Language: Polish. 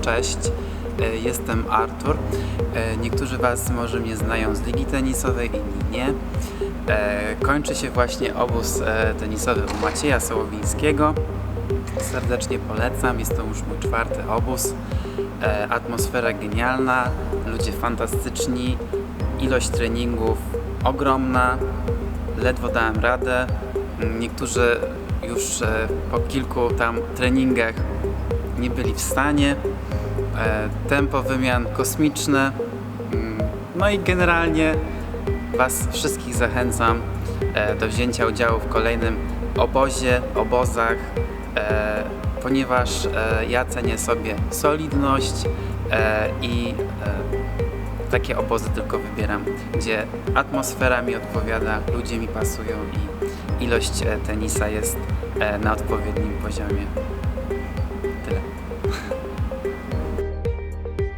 cześć. E, Jestem Artur. E, Niektórzy Was może mnie znają z ligi tenisowej, inni nie. E, Kończy się właśnie obóz tenisowy u Macieja Sołowińskiego. Serdecznie polecam, jest to już mój czwarty obóz. Atmosfera genialna, ludzie fantastyczni, ilość treningów ogromna, ledwo dałem radę. Niektórzy już po kilku tam treningach nie byli w stanie. E, Tempo wymian kosmiczne. Mm, No i generalnie Was wszystkich zachęcam e, do wzięcia udziału w kolejnym obozie, obozach, e, ponieważ ja cenię sobie solidność i takie obozy tylko wybieram, gdzie atmosfera mi odpowiada, ludzie mi pasują i ilość tenisa jest na odpowiednim poziomie.